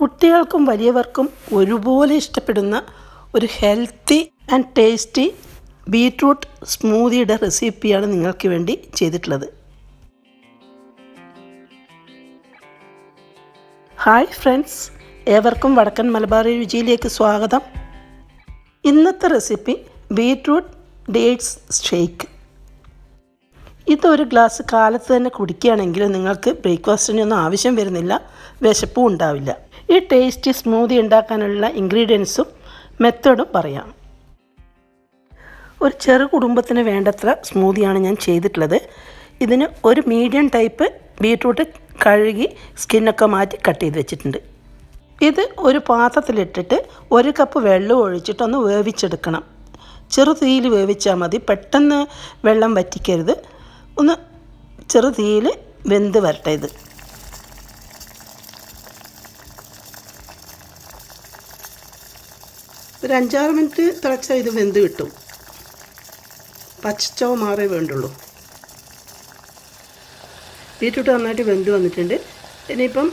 കുട്ടികൾക്കും വലിയവർക്കും ഒരുപോലെ ഇഷ്ടപ്പെടുന്ന ഒരു ഹെൽത്തി ആൻഡ് ടേസ്റ്റി ബീട്രൂട്ട് സ്മൂതിയുടെ റെസിപ്പിയാണ് നിങ്ങൾക്ക് വേണ്ടി ചെയ്തിട്ടുള്ളത്. ഹായ് ഫ്രണ്ട്സ് ഏവർക്കും വടക്കൻ മലബാറി രുചിയിലേക്ക് സ്വാഗതം. ഇന്നത്തെ റെസിപ്പി ബീട്രൂട്ട് ഡേറ്റ്സ് ഷേക്ക്. ഇതൊരു ഗ്ലാസ് കാലത്ത് തന്നെ കുടിക്കുകയാണെങ്കിൽ നിങ്ങൾക്ക് ബ്രേക്ക്ഫാസ്റ്റിനൊന്നും ആവശ്യം വരുന്നില്ല വിശപ്പും ഉണ്ടാവില്ല. ഈ ടേസ്റ്റി സ്മൂതി ഉണ്ടാക്കാനുള്ള ഇൻഗ്രീഡിയൻസും മെത്തേഡും പറയാം. ഒരു ചെറു കുടുംബത്തിന് വേണ്ടത്ര സ്മൂതിയാണ് ഞാൻ ചെയ്തിട്ടുള്ളത്. ഇതിന് ഒരു മീഡിയം ടൈപ്പ് ബീട്രൂട്ട് കഴുകി സ്കിന്നൊക്കെ മാറ്റി കട്ട് ചെയ്ത് വെച്ചിട്ടുണ്ട്. ഇത് ഒരു പാത്രത്തിലിട്ടിട്ട് ഒരു കപ്പ് വെള്ളം ഒഴിച്ചിട്ടൊന്ന് വേവിച്ചെടുക്കണം. ചെറു തീയിൽ വേവിച്ചാൽ മതി. പെട്ടെന്ന് വെള്ളം വറ്റിക്കരുത്. ഒന്ന് ചെറു തീയിൽ വെന്ത് വരട്ടെ ഇത്. ഒരു അഞ്ചാറ് മിനിറ്റ് തിളച്ചാൽ ഇത് വെന്ത് കിട്ടും. പച്ചച്ചവ് മാറേ വേണ്ടുള്ളൂ. ബീറ്റ്റൂട്ട് നന്നായിട്ട് വെന്ത് വന്നിട്ടുണ്ട്. ഇനിയിപ്പം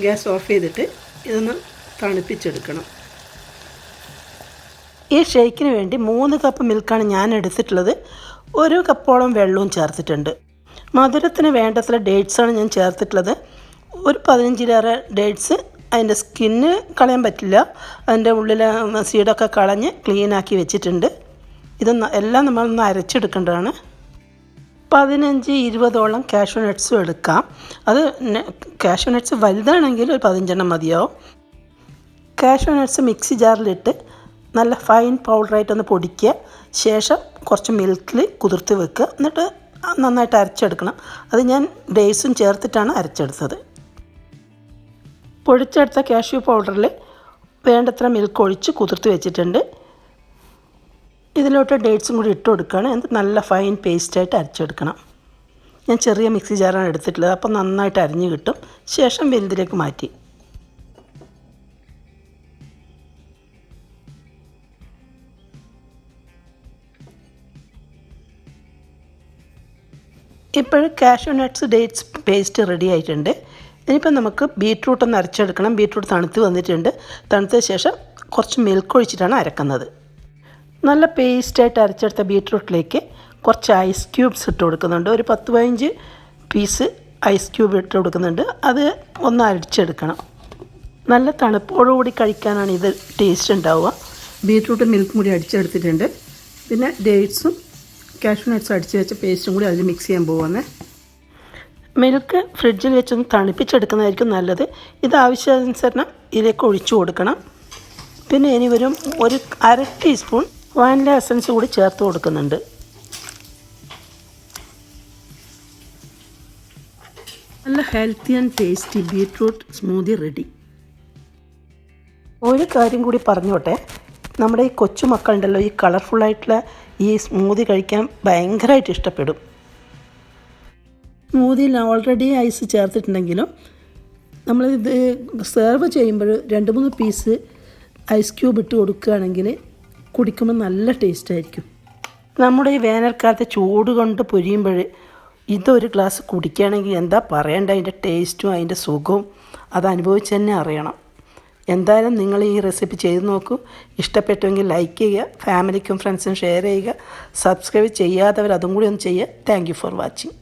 ഗ്യാസ് ഓഫ് ചെയ്തിട്ട് ഇതൊന്ന് തണുപ്പിച്ചെടുക്കണം. ഈ ഷേക്കിന് വേണ്ടി മൂന്ന് കപ്പ് മിൽക്കാണ് ഞാൻ എടുത്തിട്ടുള്ളത്. ഒരു കപ്പോളം വെള്ളവും ചേർത്തിട്ടുണ്ട്. മധുരത്തിന് വേണ്ടത്ര ഡേറ്റ്സാണ് ഞാൻ ചേർത്തിട്ടുള്ളത്. ഒരു പതിനഞ്ചിലേറെ ഡേറ്റ്സ് അതിന്റെ സ്കിന്ന് കളയാൻ പറ്റില്ല. അതിന്റെ ഉള്ളിലെ സീഡൊക്കെ കളഞ്ഞ് ക്ലീനാക്കി വെച്ചിട്ടുണ്ട്. ഇത് എല്ലാം നമ്മളൊന്ന് അരച്ചെടുക്കേണ്ടതാണ്. പതിനഞ്ച് ഇരുപതോളം കാഷ്യൂ നട്ട്സും എടുക്കാം. അത് കാഷ്യൂ നട്ട്സ് വലുതാണെങ്കിൽ ഒരു പതിനഞ്ചെണ്ണം മതിയാവും. കാഷ്യൂ നട്ട്സ് മിക്സി ജാറിലിട്ട് നല്ല ഫൈൻ പൗഡറായിട്ടൊന്ന് പൊടിക്കുക. ശേഷം കുറച്ച് മിൽക്കിൽ കുതിർത്ത് വെക്കുക. എന്നിട്ട് നന്നായിട്ട് അരച്ചെടുക്കണം. അത് ഞാൻ ഡേയ്സും ചേർത്തിട്ടാണ് അരച്ചെടുത്തത്. പൊടിച്ചെടുത്ത കാഷ്യൂ പൗഡറിൽ വേണ്ടത്ര മിൽക്ക് ഒഴിച്ച് കുതിർത്ത് വെച്ചിട്ടുണ്ട്. ഇതിലോട്ട് ഡേറ്റ്സും കൂടി ഇട്ട് കൊടുക്കുകയാണ്. എന്നിട്ട് നല്ല ഫൈൻ പേസ്റ്റായിട്ട് അരച്ചെടുക്കണം. ഞാൻ ചെറിയ മിക്സി ജാറാണ് എടുത്തിട്ടുള്ളത്. അപ്പോൾ നന്നായിട്ട് അരിഞ്ഞ് കിട്ടും. ശേഷം വലുതിലേക്ക് മാറ്റി. ഇപ്പോൾ cashew nuts dates paste ready ആയിട്ടുണ്ട്. ഇനിയിപ്പോൾ നമുക്ക് ബീട്രൂട്ട് ഒന്ന് അരച്ചെടുക്കണം. ബീട്രൂട്ട് തണുത്ത് വന്നിട്ടുണ്ട്. തണുത്ത ശേഷം കുറച്ച് മിൽക്ക് ഒഴിച്ചിട്ടാണ് അരക്കുന്നത്. നല്ല പേസ്റ്റായിട്ട് അരച്ചെടുത്ത ബീട്രൂട്ടിലേക്ക് കുറച്ച് ഐസ് ക്യൂബ്സ് ഇട്ട് കൊടുക്കുന്നുണ്ട്. ഒരു പത്ത് പതിനഞ്ച് പീസ് ഐസ് ക്യൂബ് ഇട്ട് കൊടുക്കുന്നുണ്ട്. അത് ഒന്ന് അരച്ചെടുക്കണം. നല്ല തണുപ്പോടുകൂടി കഴിക്കാനാണ് ഇത് ടേസ്റ്റ് ഉണ്ടാവുക. ബീട്രൂട്ട് മിൽക്കും കൂടി അടിച്ചെടുത്തിട്ടുണ്ട്. പിന്നെ ഡേറ്റ്സും കാഷ്യൂ നട്ട്സും അടിച്ച് വെച്ച പേസ്റ്റും കൂടി അതിൽ മിക്സ് ചെയ്യാൻ പോകുന്നത് മിൽക്ക് ഫ്രിഡ്ജിൽ വെച്ചൊന്ന് തണുപ്പിച്ചെടുക്കുന്നതായിരിക്കും നല്ലത്. ഇത് ആവശ്യാനുസരണം ഇതിലേക്ക് ഒഴിച്ചു കൊടുക്കണം. പിന്നെ ഇനി വരും ഒരു അര ടീസ്പൂൺ വാനില എസൻസ് കൂടി ചേർത്ത് കൊടുക്കുന്നുണ്ട്. നല്ല healthy and tasty beetroot smoothie ready. ഒരു കാര്യം കൂടി പറഞ്ഞോട്ടെ. നമ്മുടെ ഈ കൊച്ചുമക്കളുണ്ടല്ലോ ഈ കളർഫുള്ളായിട്ടുള്ള ഈ സ്മൂതി കഴിക്കാൻ ഭയങ്കരമായിട്ട് ഇഷ്ടപ്പെടും. സ്മൂതിയിൽ ഓൾറെഡി ഐസ് ചേർത്തിട്ടുണ്ടെങ്കിലും നമ്മളിത് സെർവ് ചെയ്യുമ്പോൾ രണ്ട് മൂന്ന് പീസ് ഐസ് ക്യൂബ് ഇട്ട് കൊടുക്കുകയാണെങ്കിൽ കുടിക്കുമ്പോൾ നല്ല ടേസ്റ്റ് ആയിരിക്കും. നമ്മുടെ ഈ വേനൽക്കാലത്തെ ചൂട് കൊണ്ട് പൊരിയുമ്പോൾ ഇതൊരു ഗ്ലാസ് കുടിക്കുകയാണെങ്കിൽ എന്താ പറയേണ്ട അതിന്റെ ടേസ്റ്റും അതിന്റെ സുഖവും അത് അനുഭവിച്ച് തന്നെ അറിയണം. എന്തായാലും നിങ്ങൾ ഈ റെസിപ്പി ചെയ്ത് നോക്കൂ. ഇഷ്ടപ്പെട്ടുവെങ്കിൽ ലൈക്ക് ചെയ്യുക ഫാമിലിക്കും ഫ്രണ്ട്സിനും ഷെയർ ചെയ്യുക സബ്സ്ക്രൈബ് ചെയ്യാത്തവർ അതും കൂടി ഒന്ന് ചെയ്യുക. Thank for watching